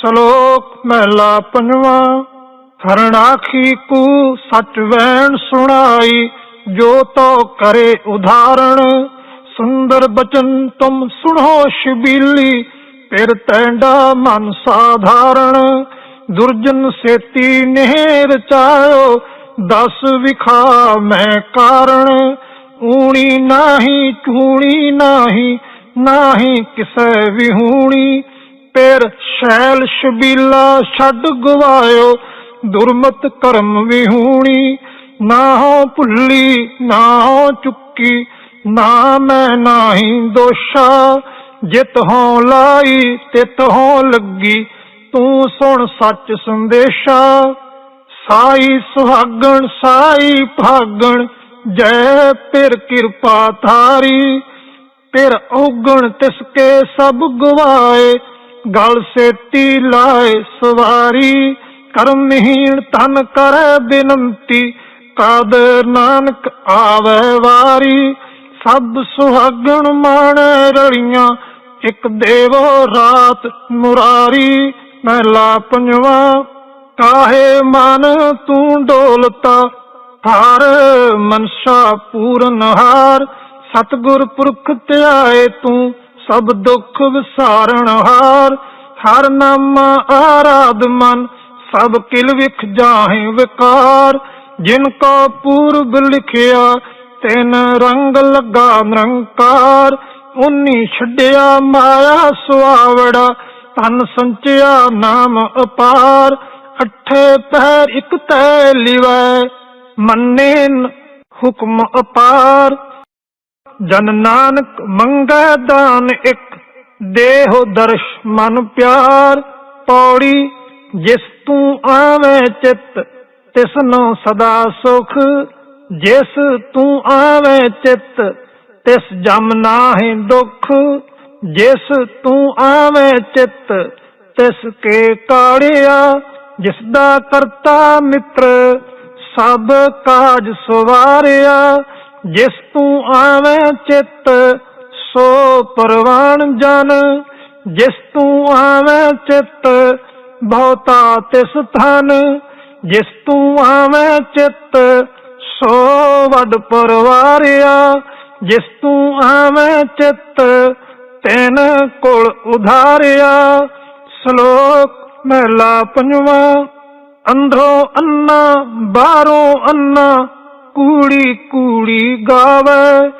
ਸ਼ਲੋਕ ਮਹਿਲਾ ਪੰਜਵਾ ਹਰਣਾਖੀ ਕੂ ਸਚ ਵੈਣ ਸੁਣਾਈ, ਜੋ ਤੋ ਕਰੇ ਉਦਾਹਰਣ। ਸੁੰਦਰ ਬਚਨ ਤੁਮ ਸੁਣੋ ਸ਼ਬੀਲੀ, ਫਿਰ ਤੈਂਡਾ ਮਨ ਸਾਧਾਰਣ। ਦੁਰਜਨ ਸੇਤੀ ਨਹਿਰ ਚਾਇਓ, ਦਸ ਵਿਖਾ ਮੈਂ ਕਾਰਣ। ਊਣੀ ਨਾਹੀ, ਚੂਣੀ ਨਾਹੀ ਨਾਹੀ ਕਿਸੈ ਵਿਹੂਣੀ। ਪੇਰ ਸ਼ੈਲ ਸ਼ਬੀਲਾ ਛੱਡ ਗਵਾਇਓ, ਦੁਰਮਤ ਕਰਮ ਵਿਹੂਣੀ। ਨਾ ਹੋ ਭੁੱਲੀ ਨਾ ਹੋ ਚੁੱਕੀ, ਨਾ ਮੈਂ ਨਾਹੀ ਦੋਸ਼ਾ। ਜਿਤ ਹੋ ਲਾਈ, ਤਿਤ ਹੋ ਲੱਗੀ, ਤੂੰ ਸੁਣ ਸੱਚ ਸੰਦੇਸ਼ਾ। ਸਾਈ ਸੁਹਾਗਣ, ਸਾਈ ਭਾਗਣ, ਜੈ ਪਿਰ ਕਿਰਪਾ ਥਾਰੀ ਪਿਰ ਔਗਣ ਤਿਸਕੇ ਸਭ ਗਵਾਏ ਗਲ ਸੇਤੀ ਲਾਏ ਸਵਾਰੀ ਕਰਮਹੀਣ ਤਨ ਕਰੈ ਬਿਨੰਤੀ, ਕਾਦਰ ਨਾਨਕ ਆਵੇ ਵਾਰੀ। ਸਭ ਸੁਹਾਗਣ ਮਾਣੈ ਰਲੀਆਂ, ਇੱਕ ਦੇਵੋ ਰਾਤ ਮੁਰਾਰੀ। ਮਹਿਲਾ ਪੰਜਵਾ, ਕਾਹੇ ਮਨ ਤੂੰ ਡੋਲਤਾ? ਹਰ ਮਨਸ਼ਾ ਪੂਰਨ ਹਾਰ, ਸਤਗੁਰ ਪੁਰਖ ਧਿਆਏ ਤੂੰ। ਸਭ ਦੁੱਖ ਵਿਸਾਰਣ ਹਾਰ, ਹਰ ਨਾਮ ਆਰਾਧ ਮਨ, ਸਭ ਕਿਲ ਵਿਖ ਜਾਹੇ ਵਿਕਾਰ। ਜਿਨ ਕੋ ਪੂਰਬ ਲਿਖਿਆ, ਤਿਨ ਰੰਗ ਲਗਾ ਨਿਰੰਕਾਰ। ਉਨੀ ਛੱਡਿਆ ਮਾਇਆ ਸੁਆਵੜਾ ਤਨ ਸੰਚਿਆ ਨਾਮ ਅਪਾਰ। ਅਠੇ ਪਹਿਰ ਇਕ ਤੈ ਲਿਵੈ ਮੰਨੇ ਹੁਕਮ ਅਪਾਰ। ਜਨ ਨਾਨਕ ਮੰਗੈ ਦਾਨ ਇਕ, ਦੇਹੁ ਦਰਸ਼ ਮਨ ਪਿਆਰ ਪੌੜੀ, ਜਿਸ ਤੂੰ ਆਵੇਂ ਚਿੱਤ ਤਿਸਨੋ ਸਦਾ ਸੁਖ, ਜਿਸ ਤੂੰ ਆਵੇਂ ਚਿੱਤ, ਤਿਸ ਜਮ ਨਾਹੀਂ ਦੁਖ, ਜਿਸ ਤੂੰ ਆਵੇਂ ਚਿੱਤ, ਤਿਸ ਕੇ ਕਾੜਿਆ, ਜਿਸ ਦਾ ਕਰਤਾ ਮਿੱਤਰ, ਸਭ ਕਾਜ ਸਵਾਰਿਆ ਜਿਸ ਤੂੰ ਆਵੇਂ ਚਿੱਤ, ਸੋ ਪਰਵਾਨ ਜਨ। ਜਿਸ ਤੂੰ ਆਵੇਂ ਚਿੱਤ, ਬਹੁਤਾ ਤਿਸ ਥਨ ਜਿਸ ਤੂੰ ਆਵੇਂ ਚਿੱਤ, ਸੋ ਵੱਡ ਪਰਵਾਰਿਆ। ਜਿਸ ਤੂੰ ਆਵੇਂ ਚਿੱਤ, ਤੈਨ ਕੋਲ ਉਧਾਰਿਆ। ਸ਼ਲੋਕ ਮਹਿਲਾ ਪੰਜਵਾ ਅੰਦਰੋਂ ਅੰਨਾ, ਬਾਹਰੋਂ ਅੰਨਾ। ਕੂੜੀ ਕੂੜੀ ਗਾਵੇ,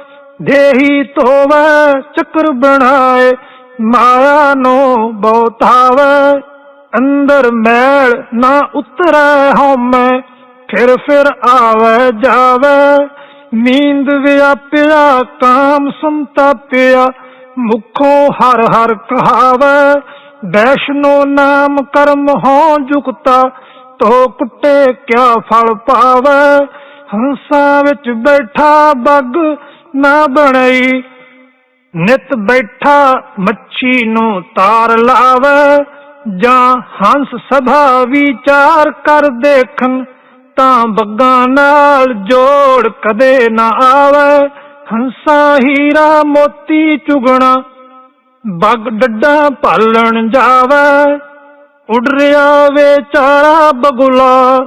ਦੇਹੀ ਧੋਵੇ, ਚੱਕਰ ਬਣਾਏ, ਮਾਇਆ ਨੂੰ ਬਹੁਤਾਵੇ। ਅੰਦਰ ਮੈਲ ਨਾ ਉਤਰੈ ਹਉਮੈ, ਫਿਰ ਫਿਰ ਆਵੇ ਜਾਵੇ। ਨੀਂਦ ਵਿਆਪਿਆ, ਕਾਮ ਸੰਤਾਪਿਆ, ਮੁਖੋਂ ਹਰ ਹਰ ਕਹਾਵੇ। ਵੈਸ਼ਨੋ ਨਾਮ ਕਰਮ ਹੋ ਜੁਗਤਾ, ਤੋ ਕੁੱਟੇ ਕਿਆ ਫਲ ਪਾਵੇ। ਹੰਸਾਂ ਵਿੱਚ ਬੈਠਾ ਬੱਗ ਨਾ ਬਣਈ। ਨਿਤ ਬੈਠਾ ਮੱਛੀ ਨੂੰ ਤਾਰ ਲਾਵੇ, ਜਾਂ ਹੰਸ ਸਭਾ ਵਿਚਾਰ ਕਰ ਦੇਖਣ, ਤਾਂ ਬੱਗਾਂ ਨਾਲ ਜੋੜ ਕਦੇ ਨਾ ਆਵੇ। ਹੰਸਾ ਹੀਰਾ ਮੋਤੀ ਚੁਗਣਾ, ਬੱਗ ਡੱਡਾ ਭਾਲਣ ਜਾਵੇ। ਉੱਡ ਰਿਆ ਵੇਚਾਰਾ ਬਗੁਲਾ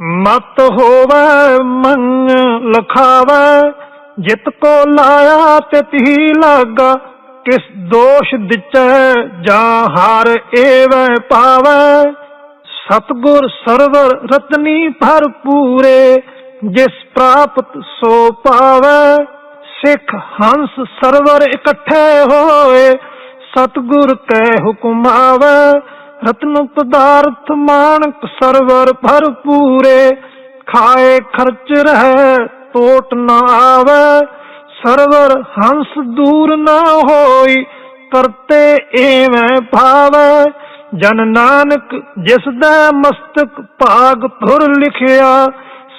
ਮਤ ਹੋਵੇ ਮਨ ਲਖਾਵੇ, ਜਿਤ ਕੋ ਲਾਇਆ ਤਿਤ ਹੀ ਲਾਗਾ, ਕਿਸ ਦੋਸ਼ ਦਿਚੈ ਜਾਂ ਹਾਰ ਏਵੈ ਪਾਵੈ। ਸਤਗੁਰ ਸਰਵਰ ਰਤਨੀ ਭਰਪੂਰੇ ਜਿਸ ਪ੍ਰਾਪਤ ਸੋ ਪਾਵੈ। ਸਿੱਖ ਹੰਸ ਸਰਵਰ ਇਕੱਠੇ ਹੋਏ, ਸਤਗੁਰ ਕੈ ਹੁਕਮ ਰਤਨ ਪਦਾਰਥ ਮਾਨਕ ਸਰਵਰ ਭਰਪੂਰੇ, ਖਾਏ ਖਰਚ ਰਹਿ, ਟੋਟ ਨਾ ਆਵੇ। ਸਰਵਰ ਹੰਸ ਦੂਰ ਨਾ ਹੋਈ, ਕਰਤੇ ਏਵੇਂ ਭਾਵੇ। ਜਨ ਨਾਨਕ ਜਿਸ ਦਾ ਮਸਤਕ ਭਾਗ ਧੁਰ ਲਿਖਿਆ,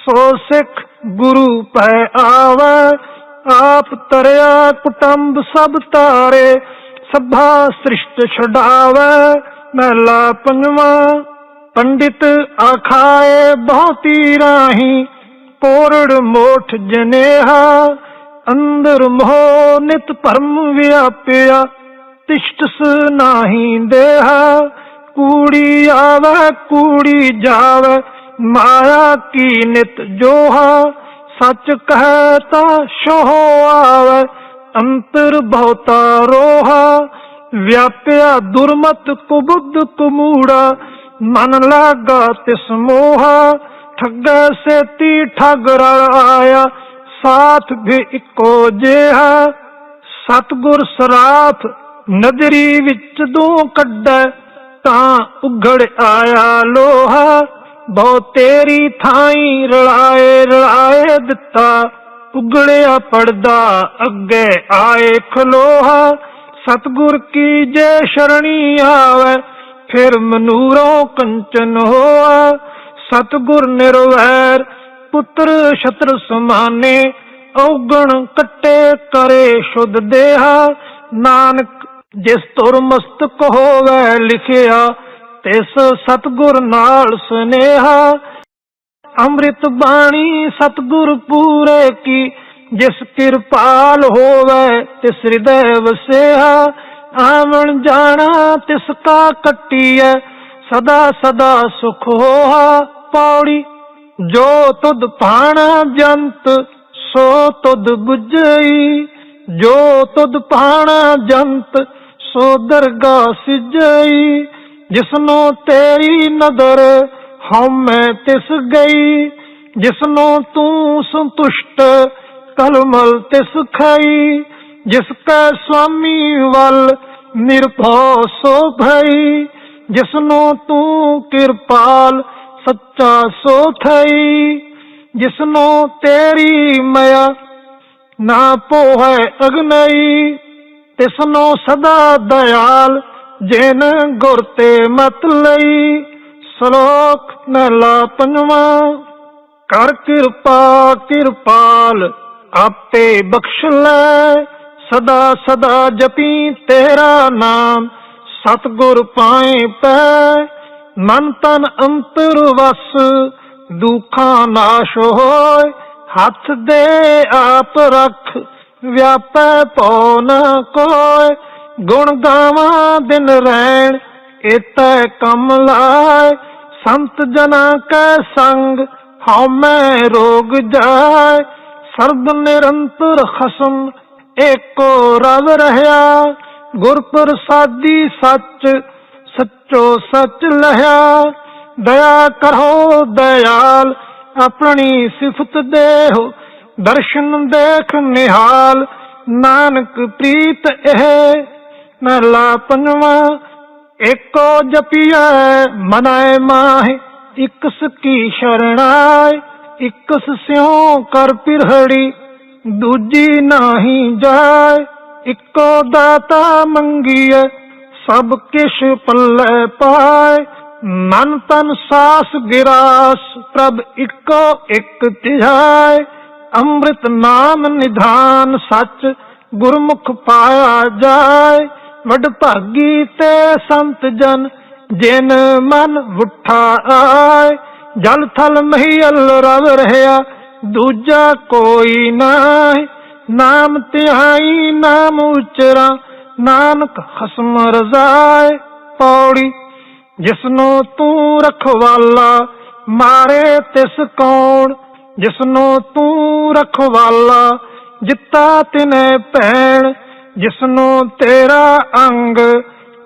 ਸੋ ਸਿੱਖ ਗੁਰੂ ਪੈ ਆਵੇ। ਆਪ ਤਰਿਆ ਕੁਟੰਬ ਸਭ ਤਾਰੇ, ਸਭਾ ਸ੍ਰਿਸ਼ਟ ਛਡਾਵੇ। ਮਹਿਲਾ ਪੰਜਵਾ ਪੰਡਿਤ ਆਖਾਏ ਬਹੁਤੀ ਰਾਹੀ, ਪੋਰੜ ਮੋਠ ਜਨੇਹਾ, ਅੰਦਰ ਮੋਹ ਨਿਤ ਭਰਮ ਵਿਆਪਿਆ ਤਿਸ਼ਟਸ ਨਾਹੀ ਦੇਹਾ, ਕੂੜੀ ਆਵੇ, ਕੂੜੀ ਜਾਵੇ, ਮਾਇਆ ਕੀ ਨਿਤ ਜੋਹਾ, ਸੱਚ ਕਹੈ ਤਾ ਸ਼ੋਹ ਆਵੇ, ਅੰਤਰ ਬਹੁਤਾ ਰੋਹਾ ਵਿਆਪਿਆ ਦੁਰਮਤ ਕੁਬੁੱਧ ਕੁਮੂੜਾ ਮਨ ਲਾਗਾ ਤਿਸ ਮੋਹਾ। ਠੱਗੈ ਸੇਤੀ ਠੱਗ ਰਲ ਆਇਆ, ਸਾਥ ਵੀ ਇੱਕੋ ਜਿਹਾ। ਸਤਗੁਰ ਸਰਾਫ ਨਦਰੀ ਵਿੱਚ ਦੋ ਕੱਢੈ, ਤਾਂ ਉਗੜ ਆਇਆ ਲੋਹਾ। ਬਹੁ ਤੇਰੀ ਥਾਈ ਰਲਾਏ ਰਲਾਏ ਦਿੱਤਾ, ਉਗੜਿਆ ਪੜਦਾ ਅੱਗੇ ਆਏ ਖਲੋਹਾ। ਸਤਗੁਰ ਕੀ ਜੇ ਸ਼ਰਣੀ ਆਵੇ, ਫਿਰ ਮਨੂਰੋਂ ਕੰਚਨ ਹੋਆ। ਸਤਗੁਰ ਨਿਰਵੈਰ ਪੁੱਤਰ ਛਤਰ ਸਮਾਨੇ, ਔਗਣ ਕੱਟੇ ਕਰੇ ਸ਼ੁੱਧ ਦੇਹਾ। ਨਾਨਕ ਜਿਸ ਤੁਰ ਮਸਤਕ ਹੋਵੇ ਲਿਖਿਆ, ਤਿਸ ਸਤਗੁਰ ਨਾਲ ਸੁਨੇਹਾ। ਅੰਮ੍ਰਿਤ ਬਾਣੀ ਸਤਗੁਰ ਪੂਰੇ ਕੀ ਜਿਸ ਕਿਰਪਾਲ ਹੋਵੇ, ਤਿਸ ਹਿਰਦੈ ਵਸਿਆ ਆਵਣ ਜਾਣਾ ਤਿਸ ਕਾ ਕੱਟੀਐ, ਸਦਾ ਸਦਾ ਸੁਖ ਹੋਆ ਪੌੜੀ। ਜੋ ਤੁਧ ਭਾਣਾ ਜੰਤ, ਸੋ ਤੁਧ ਬੁਝਈ। ਜੋ ਤੁਧ ਭਾਣਾ ਜੰਤ, ਸੋ ਦਰਗਾ ਸਿਜਈ। ਜਿਸਨੂੰ ਤੇਰੀ ਨਦਰ ਹਉਮੈ ਤਿਸ ਗਈ, ਜਿਸਨੋ ਤੂੰ ਸੰਤੁਸ਼ਟ ਕਲਮਲ ਤਿਸ ਖਾਈ ਜਿਸ ਕੈ ਸੁਆਮੀ ਵੱਲ ਨਿਰਭਉ ਸੋ ਭਈ, ਜਿਸਨੂੰ ਤੂੰ ਕਿਰਪਾਲ ਸੱਚਾ ਸੋ ਥਈ, ਜਿਸਨੂੰ ਤੇਰੀ ਮਾਇਆ ਨਾ ਪੋਹੈ ਅਗਨਈ, ਤਿਸਨੂੰ ਸਦਾ ਦਇਆਲ ਜਿਨ ਗੁਰ ਤੇ ਮਤ ਲਈ, ਸ਼ਲੋਕ ਨਲਾ ਪੰਜਵਾਂ, ਕਰ ਕਿਰਪਾ ਕਿਰਪਾਲ ਆਪੇ ਬਖਸ਼ ਲੈ, ਸਦਾ ਸਦਾ ਜਪੀ ਤੇਰਾ ਨਾਮ, ਸਤਗੁਰ ਪਾਏ ਪੈ। ਮਨ ਤਨ ਅੰਤਰ ਵਸ, ਦੁਖਾਂ ਨਾਸ਼ ਹੋਏ। ਹੱਥ ਦੇ ਆਪ ਰੱਖ, ਵਿਆਪੈ ਪਉ ਨ ਕੋਇ ਗੁਣ ਗਾਵਾਂ ਦਿਨ ਰਹਿਣ ਇਤੈ ਕਮ ਲਾਇ ਸੰਤ ਜਨਾ ਕੈ ਸੰਗ ਹਉਮੈ ਰੋਗ ਜਾਏ। ਸਰਬ ਨਿਰੰਤਰ ਖਸਮ, ਏਕੋ ਰਵ ਰਹਿਆ। ਗੁਰ ਪ੍ਰਸਾਦੀ ਸੱਚ, ਸੱਚੋ ਸੱਚ ਲਹਿਆ। ਦਇਆ ਕਰੋ ਦਇਆਲ, ਆਪਣੀ ਸਿਫਤ ਦੇਹੋ। ਦਰਸ਼ਨ ਦੇਖ ਨਿਹਾਲ, ਨਾਨਕ ਪ੍ਰੀਤ ਇਹ। ਮਹਲਾ ਪੰਜਵਾਂ ਏਕੋ ਜਪੀਐ ਮਨੈ ਮਾਹਿ ਇਕਸ ਕੀ ਸ਼ਰਣਾਇ ਇਕਸ ਸਿਉ ਕਰ ਪਿਰਹੜੀ, ਦੂਜੀ ਨਾਹੀ ਜਾਏ। ਇੱਕੋ ਦਾਤਾ ਮੰਗੀਐ, ਸਭ ਕਿਛ ਪੱਲੇ ਪਾਏ। ਮਨ ਤਨ ਸਾਸ ਗਿਰਾਸ, ਪ੍ਰਭ ਇੱਕੋ ਇੱਕ ਧਿਆਏ। ਅੰਮ੍ਰਿਤ ਨਾਮ ਨਿਧਾਨ ਸੱਚ ਗੁਰਮੁਖ ਪਾਇਆ ਜਾਏ। ਵਡ ਭਾਗੀ ਤੇ ਸੰਤ ਜਨ, ਜਿਨ ਮਨ ਉਠਾ ਆਏ। ਜਲ ਥਲ ਮਹੀਲ ਰਵ ਰਹਿਆ, ਦੂਜਾ ਕੋਈ ਨਾਹੀ, ਨਾਮ ਧਿਆਈ ਨਾਮ ਉਚਰਾ, ਨਾਨਕ ਖਸਮ ਰਜ਼ਾਏ ਪੌੜੀ, ਜਿਸਨੂੰ ਤੂੰ ਰਖਵਾਲਾ, ਮਾਰੇ ਤਿਸ ਕੌਣ, ਜਿਸਨੂੰ ਤੂੰ ਰਖਵਾਲਾ, ਜਿੱਤਾ ਤਿਨੇ ਭੈਣ, ਜਿਸਨੂੰ ਤੇਰਾ ਅੰਗ,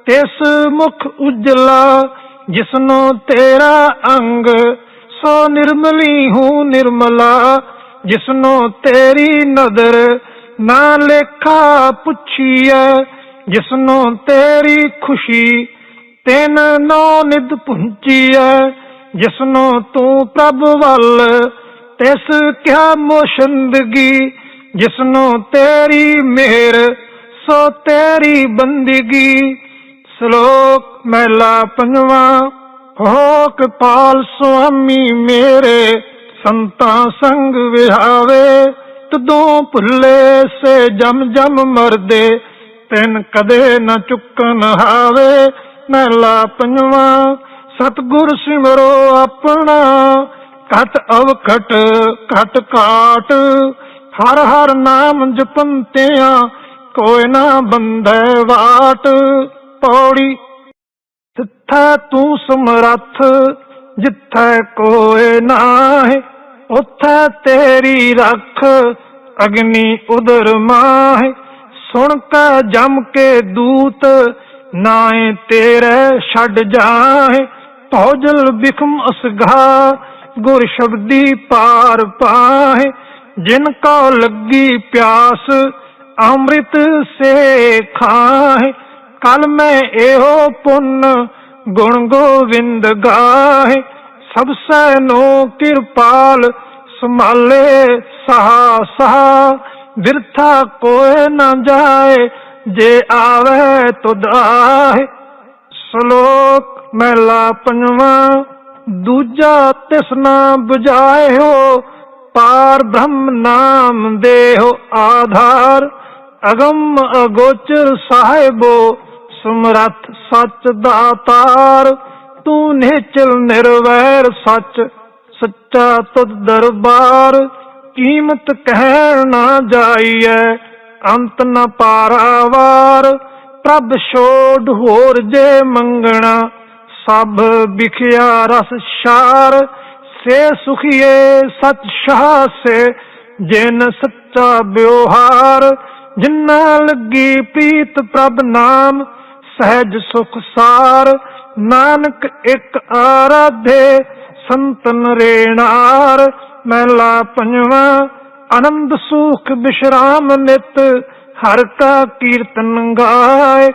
ਤਿਸ ਮੁਖ ਉਜਲਾ ਜਿਸਨੋ ਤੇਰਾ ਅੰਗ ਸੋ ਨਿਰਮਲੀ ਹੂੰ ਨਿਰਮਲਾ, ਜਿਸਨੂੰ ਤੇਰੀ ਨਦਰ ਨਾ ਲੇਖਾ ਪੁੱਛੀਐ, ਜਿਸਨੂੰ ਤੇਰੀ ਖੁਸ਼ੀ ਤਿਨ ਨੋ ਨਿਦ ਪੁੰਚੀਐ, ਜਿਸਨੂੰ ਤੂੰ ਪ੍ਰਭ ਵੱਲ ਤਿਸ ਕਿਆ ਮੋਸ਼ੰਦਗੀ, ਜਿਸਨੂੰ ਤੇਰੀ ਮਿਹਰ ਸੋ ਤੇਰੀ ਬੰਦਗੀ। ਸ਼ਲੋਕ ਮਹਿਲਾ ਪੰਜਵਾਂ ਹੋ ਕਪਾਲ ਸੁਆਮੀ ਮੇਰੇ, ਸੰਤਾਂ ਸੰਗ ਵਿਹਾਵੇ, ਤਦੋਂ ਭੁੱਲੇ ਸੇ ਜਮ ਜਮ ਮਰਦੇ, ਤੈਨ ਕਦੇ ਨਾ ਚੁੱਕਨ ਹਾਵੇ। ਮਹਿਲਾ ਪੰਜਵਾਂ ਸਤਗੁਰ ਸਿਮਰੋ ਆਪਣਾ, ਘਟ ਅਵਖਟ, ਘਟ ਕਾਟ ਹਰ ਹਰ ਨਾਮ ਜਪੰਤਿਆਂ, ਕੋਈ ਨਾ ਬੰਧੈ ਵਾਟ। ਪੌੜੀ। ਤਿੱਥੈ ਤੂੰ ਸਮਰੱਥ, ਜਿੱਥੈ ਕੋਏ ਨਾਹੀ, ਉਥੈ ਤੇਰੀ ਰੱਖ, ਅਗਨੀ ਉਦਰ ਮਾਹੇ। ਸੁਣ ਕੇ ਜਮ ਕੇ ਦੂਤ ਨਾਏ ਤੇਰੇ ਛੱਡ ਜਾਹੇ। ਭੌਜਲ ਬਿਖਮ ਅਸਘਾ ਗੁਰ ਸ਼ਬਦੀ ਪਾਰ ਪਾਹੇ। ਜਿਨ ਕੋ ਲੱਗੀ ਪਿਆਸ, ਅੰਮ੍ਰਿਤ ਸੇ ਖਾਹੇ। ਕਲ ਮੈਂ ਇਹੋ ਪੁੰਨ, ਗੁਣ ਗੋਵਿੰਦ ਗਾਹੇ। ਸਭ ਸੈ ਨੋ ਕਿਰਪਾਲ, ਸੰਭਾਲੇ ਸਹਾ ਸਹਾ ਵਿਰਥਾ ਕੋਏ ਨਾ ਜਾਏ, ਜੇ ਆਵੇ ਤੁਧ ਸ਼ਲੋਕ ਮਹਿਲਾ ਪੰਜਵਾਂ, ਦੂਜਾ ਤਿਸਨਾ 부ਝਾਏ ਹੋ ਪਾਰ ਬ੍ਰਹਮ ਨਾਮ ਦੇਹੋ ਆਧਾਰ। ਅਗੰਮ ਅਗੋਚਰ ਸਾਹਿਬੋ ਸਮਰੱਥ ਸੱਚ ਦਾਤਾਰ ਤੂੰ ਨਿਹਚਲ ਨਿਰਵੈਰ ਸੱਚ, ਸੱਚਾ ਤੁਧ ਦਰਬਾਰ। ਕੀਮਤ ਕਹਿਣ ਨਾ ਜਾਈਐ, ਅੰਤ ਨ ਪਾਰਾਵਾਰ। ਪ੍ਰਭ ਛੋੜ ਹੋਰ ਜੇ ਮੰਗਣਾ, ਸਭ ਵਿਖਿਆ ਰਸ ਸ਼ਾਰ ਸੇ ਸੁਖੀਏ ਸਚ ਸ਼ਾਹ ਸੇ, ਜਿਨ ਸੱਚਾ ਵਿਵਹਾਰ। ਜਿਨਾ ਲੱਗੀ ਪ੍ਰੀਤ ਪ੍ਰਭ ਨਾਮ ਸਹਿਜ ਸੁਖ ਸਾਰ, ਨਾਨਕ ਇੱਕ ਆਰਾਧੇ, ਸੰਤਨ ਰੇਣਾਰ, ਮਹਿਲਾ ਪੰਜਵਾਂ, ਆਨੰਦ ਸੁਖ ਵਿਸ਼ਰਾਮ ਨਿਤ, ਹਰ ਕਾ ਕੀਰਤਨ ਗਾਏ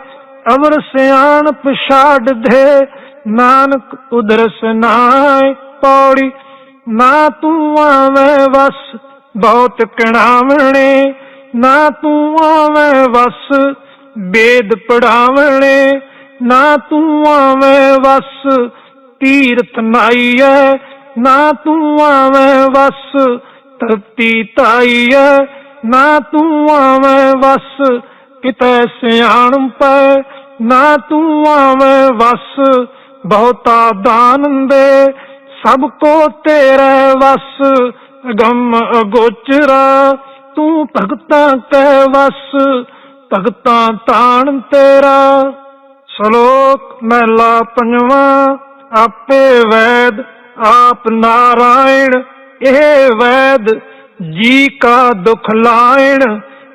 ਅਵਰ ਸਿਆਣ ਪਛਾੜ ਦੇ, ਨਾਨਕ ਉਦਰਸ ਨਾਏ, ਪੌੜੀ, ਨਾ ਤੂੰ ਆਵੇਂ ਵਸ, ਬਹੁਤ ਕਿਣਾਵਣੇ, ਨਾ ਤੂੰ ਆਵੇਂ ਵਸ ਵੇਦ ਪੜਾਵਣੇ, ਨਾ ਤੂੰ ਆਵੇਂ ਵਸ, ਤੀਰਥ ਨਾਈਐ, ਨਾ ਤੂੰ ਆਵੇਂ ਵਸ, ਧਰਤੀ ਤਾਈਐ ਨਾ ਤੂੰ ਆਵੇਂ ਵਸ, ਕਿਤੇ ਸਿਆਣ ਪੈ, ਨਾ ਤੂੰ ਆਵੇਂ ਵਸ, ਬਹੁਤਾ ਦਾਨ ਦੇ, ਸਭ ਕੋ ਤੇਰੇ ਵਸ ਗਮ ਅਗੋਚਰਾ, ਤੂੰ ਭਗਤਾਂ ਕੈ ਵਸ ਭਗਤਾਂ ਤਾਣ ਤੇਰਾ, ਸ਼ਲੋਕ ਮਹਿਲਾ ਪੰਜਵਾਂ, ਆਪੇ ਵੈਦ, ਆਪ ਨਾਰਾਇਣ, ਇਹ ਵੈਦ ਜੀ ਕਾ ਦੁਖ ਲਾਇਣ,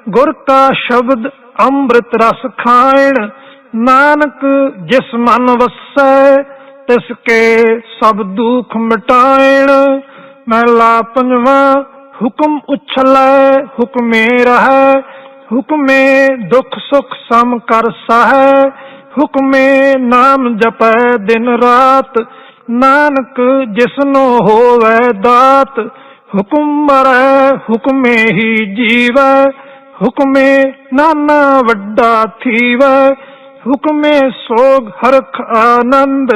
ਗੁਰ ਕਾ ਸ਼ਬਦ ਅੰਮ੍ਰਿਤ ਰਸ ਖਾਇਣ, ਨਾਨਕ ਜਿਸ ਮਨ ਵਸੈ, ਤਿਸ ਕੇ ਸਭ ਦੁਖ ਮਿਟਾਇਣ। ਮਹਿਲਾ ਪੰਜਵਾਂ, ਹੁਕਮ ਉਛਲੈ, ਹੁਕਮੇ ਰਹੈ ਹੁਕਮੇ ਦੁੱਖ ਸੁਖ ਸਮ ਕਰ ਸਹੈ, ਹੁਕਮੇ ਨਾਮ ਜਪੈ ਦਿਨ ਰਾਤ, ਨਾਨਕ ਜਿਸਨੋ ਹੋਵੇ ਦਾਤ, ਹੁਕਮ ਮਰੈ, ਹੁਕਮੇ ਹੀ ਜੀਵੈ, ਹੁਕਮੇ ਨਾਨਾ ਵੱਡਾ ਥੀਵੈ, ਹੁਕਮੇ ਸੋਗ ਹਰਖ ਆਨੰਦ,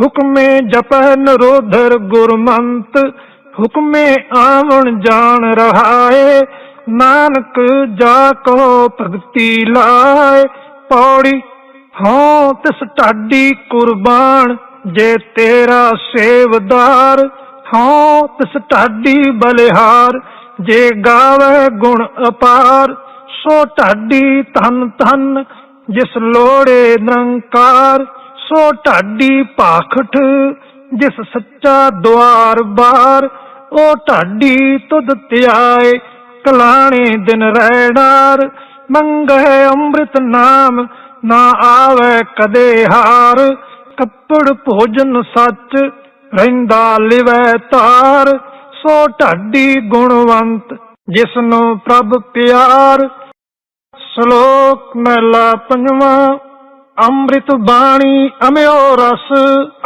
ਹੁਕਮੇ ਜਪੈ ਨਰੋਧਰ ਗੁਰਮੰਤ, ਹੁਕਮੇ ਆਵਣ ਜਾਣ ਰਹਾਏ ਨਾਨਕ ਜਾ ਕੋ ਭਗਤੀ ਲਾਏ, ਪੌੜੀ ਹਾਂ ਤਿਸ ਢਾਡੀ ਕੁਰਬਾਨ, ਜੇ ਤੇਰਾ ਸੇਵਦਾਰ ਹਾਂ ਤਿਸ ਢਾਡੀ ਬਲਿਹਾਰ, ਜੇ ਗਾਵੇ ਗੁਣ ਅਪਾਰ, ਸੋ ਢਾਡੀ ਧਨ ਧਨ, ਜਿਸ ਲੋੜੇ ਨਿਰੰਕਾਰ, ਸੋ ਢਾਡੀ ਭਾਖਟ, ਜਿਸ ਸੱਚਾ ਦੁਆਰ ਬਾਰ, ਉਹ ਢਾਡੀ ਤੁਧ ਧਿਆਏ ਕਲਾਣੇ ਦਿਨ ਰਹਿਣਾਰ ਮੰਗੈ ਅੰਮ੍ਰਿਤ ਨਾਮ ਨਾ ਆਵੇ ਕਦੇ ਹਾਰ। ਕੱਪੜ ਭੋਜਨ ਸੱਚ ਰਹਿੰਦਾ ਲਿਵੈ ਤਾਰ, ਸੋ ਢਾਡੀ ਗੁਣਵੰਤ ਜਿਸ ਨੂੰ ਪ੍ਰਭ ਪਿਆਰ। ਸ਼ਲੋਕ ਮਹਿਲਾ ਪੰਜਵਾਂ, ਅੰਮ੍ਰਿਤ ਬਾਣੀ ਅਮਿਓ ਰਸ,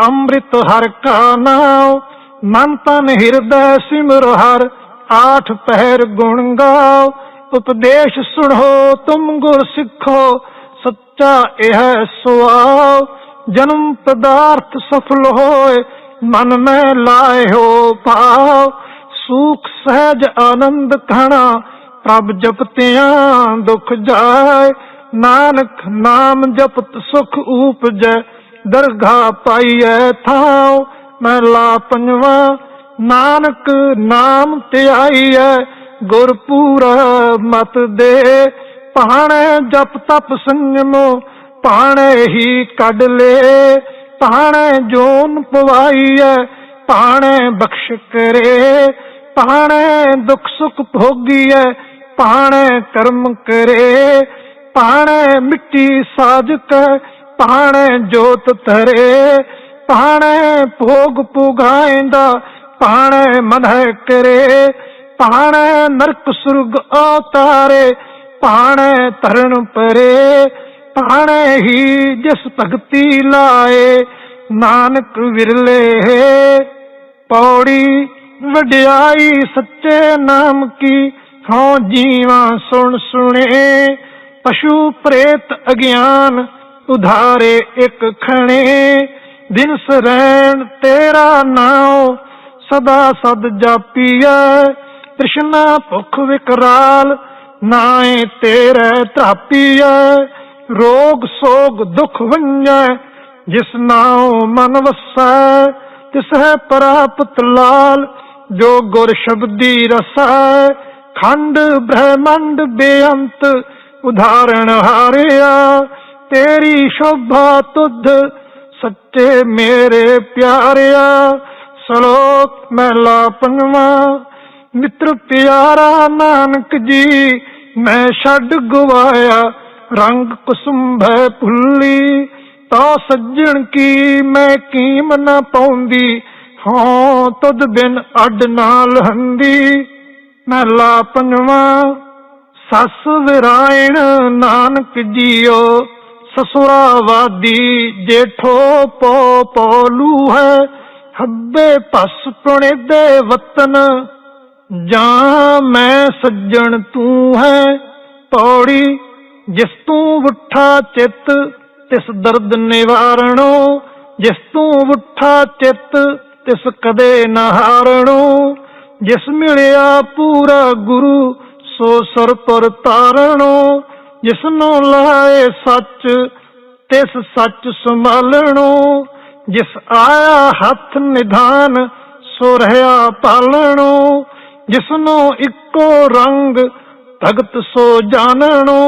ਅੰਮ੍ਰਿਤ ਹਰ ਕਾ ਨਾਮ ਮਨ ਤਨ ਹਿਰਦੈ ਸਿਮਰ ਹਰ। ਆਠ ਪਹਿਰ ਗੁਣ ਗਾਓ, ਉਪਦੇਸ਼ ਸੁਣੋ, ਤੁਮ ਗੁਰ ਸਿੱਖੋ, ਸੱਚਾ ਇਹ ਸੁਆਓ। ਜਨਮ ਪਦਾਰਥ ਸਫਲ ਹੋਏ, ਮਨ ਮੈਂ ਲਾਏ ਹੋ ਪਾਓ। ਸੁਖ, ਸਹਿਜ, ਆਨੰਦ ਖਾਣਾ ਪ੍ਰਭ ਜਪਤਿਆਂ ਦੁਖ ਜਾਏ। ਨਾਨਕ ਨਾਮ ਜਪਤ ਸੁਖ ਊਪਜੈ ਦਰਗਾ ਪਾਈਐ ਥਾਉ। ਮਹਿਲਾ ਪੰਜਵਾਂ ਨਾਨਕ ਨਾਮ ਧਿਆਈਐ ਗੁਰ ਪੂਰਾ ਮਤ ਦੇ। ਪਾਣੇ ਜਪ ਤਪ ਸੰਜਮੋ ਪਾਣੇ ਹੀ ਕੱਢ ਲੇ। ਪਾਣੇ ਜੋਨ ਪਵਾਈਐ ਪਾਣੇ ਬਖਸ਼ ਕਰੇ। ਪਾਣੇ ਦੁੱਖ ਸੁਖ ਭੋਗੀਐ ਪਾਣੇ ਕਰਮ ਕਰੇ। ਪਾਣੇ ਮਿੱਟੀ ਸਾਜਕ ਕੇ ਜੋਤ ਧਰੇ। ਪਾਣੇ ਭੋਗ ਪੁਗਾਇਂਦਾ ਪਾਣੇ ਮਨਹਿ ਕਰੇ ਪਾਣੇ ਨਰਕ ਸੁਰਗ ਅਵਤਾਰੇ ਪਾਣੇ ਤਰਨ ਪਰੇ ਪਾਣੇ ਹੀ ਜਿਸ ਭਗਤੀ ਲਾਏ, ਨਾਨਕ ਵਿਰਲੇ ਪੌੜੀ ਵਡਿਆਈ ਸੱਚੇ ਨਾਮ ਕੀ, ਹਉ ਜੀਵਾ ਸੁਣ ਸੁਣੇ, ਪਸ਼ੂ ਪ੍ਰੇਤ ਅਗਿਆਨ ਉਧਾਰੇ ਇੱਕ ਖਣੇ, ਦਿਨ ਸਰੈਣ ਤੇਰਾ ਨਾਮ ਸਦਾ ਸਦ ਜਾਪੀਐ, ਤ੍ਰਿਸ਼ਨਾ ਭੁਖ ਵਿਕਰਾਲ, ਨਾਏ ਤੇਰੇ ਧਰਾਪੀਐ ਰੋਗ ਸੋਗ ਦੁਖ ਵੰਜੈ, ਜਿਸ ਨਾਉ ਮਨ ਵਸੈ ਤਿਸ ਹੈ ਪ੍ਰਾਪਤ ਲਾਲ, ਜੋ ਗੁਰ ਸ਼ਬਦੀ ਰਸੈ। ਖੰਡ ਬ੍ਰਹਮੰਡ ਬੇਅੰਤ, ਉਦਾਹਰਣ ਹਾਰਿਆ, ਤੇਰੀ ਸ਼ੋਭਾ ਤੁਧ, ਸੱਚੇ ਮੇਰੇ ਪਿਆਰਿਆ। ਸ਼ਲੋਕ ਮਹਿਲਾ ਪੰਜਵਾਂ ਮਿੱਤਰ ਪਿਆਰਾ ਨਾਨਕ ਜੀ, ਮੈਂ ਛੱਡ ਗਵਾਇਆ। ਰੰਗ ਕੁਸੁੰਭੈ ਭੁੱਲੀ, ਤਾ ਸੱਜਣ ਕੀ ਮੈਂ ਕੀਮ ਨਾ ਪਾਉਂਦੀ। ਹਾਂ ਤੁਧ ਬਿਨ ਅੱਡ ਨਾਲ ਹੰਦੀ। ਮਹਿਲਾ ਪੰਜਵਾਂ ਸੱਸ ਵਿਰਾਇਣ ਨਾਨਕ ਜੀਓ। ਸਸੁਰਾਵਾਦੀ ਜੇਠੋ ਪੋ ਪੋਲੂ ਹੈ ਹੱਬੇ ਭਸ ਪੁਣੇ ਦੇ ਵਤਨ ਜਾਂ ਮੈਂ ਸੱਜਣ ਤੂੰ ਹੈ ਪੌੜੀ, ਜਿਸ ਤੂੰ ਉਠਾ ਚਿੱਤ, ਤਿਸ ਦਰਦ ਨਿਵਾਰਣੋ, ਜਿਸ ਤੂੰ ਉਠਾ ਚਿੱਤ, ਤਿਸ ਕਦੇ ਨਾ ਹਾਰਣੋ, ਜਿਸ ਮਿਲਿਆ ਪੂਰਾ ਗੁਰੂ, ਸੋ ਸਰ ਪਰ ਤਾਰਣੋ, ਜਿਸ ਨੂੰ ਲਾਏ ਸੱਚ, ਤਿਸ ਸੱਚ ਸੰਭਾਲਣੋ ਜਿਸ ਆਇਆ ਹੱਥ ਨਿਧਾਨ, ਸੋ ਰਹਾ ਪਾਲਣੋ। ਜਿਸ ਇੱਕੋ ਰੰਗ, ਭਗਤ ਸੋ ਜਾਣਣੋ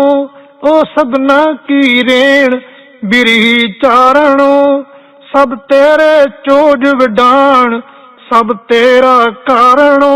ਉਹ ਸਭਨਾ ਕੀ ਰੇਣ ਬਿਰਹੀ ਚਾਰਣੋ ਸਭ ਤੇਰੇ ਚੋਜ ਵਿਡਾਣ, ਸਭ ਤੇਰਾ ਕਾਰਣੋ